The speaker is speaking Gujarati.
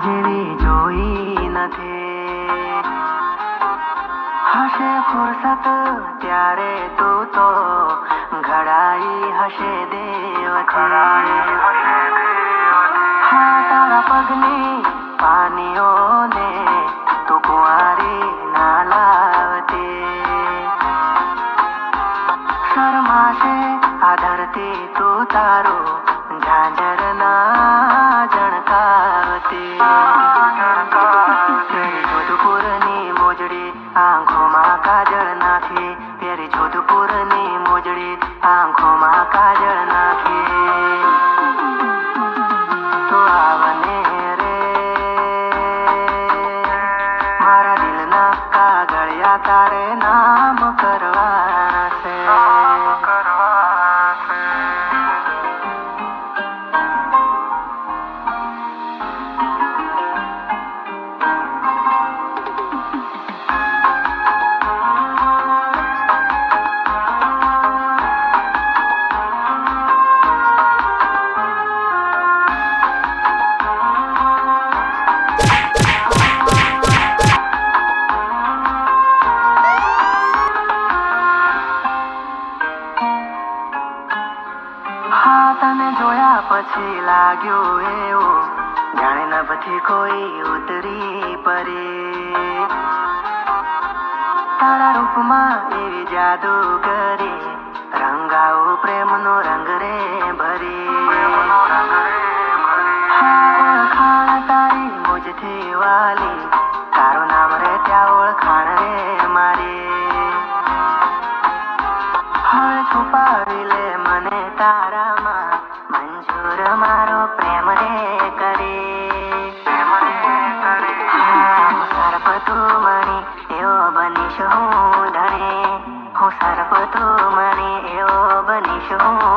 જેવી જોઈ નથી હશે ફુરસત ત્યારે તું તો ઘડાઈ હશે દેવથી હા તારા પગની પાનીઓને તું કુંવારી ના લાવતી શરમાશે આ ધરતી તું તારું તેરી જોધપુરની મોજડી, આંખોમાં કાજળ નાખી. તેરી જોધપુરની મોજડી, આંખોમાં કાજળ નાખી. તો આવને રે. મારા દિલના કાગળિયા તારે નામ કરવાના છે. હા તને જોયા પછી લાગ્યું એવો. જાણે પછી કોઈ ઉતરી પરે તારા રૂપમાં એવી જાદુ કરે. રંગાવો પ્રેમનો રંગ રે ભરે. ઓળખાણ તારી મુજથી વાલી. તારામાં મંજૂર મારો પ્રેમ રે કરે સર્પ તું મણી એવો બનીશ હું ધણે હું સર્પ તું મણી એવો બનીશ હું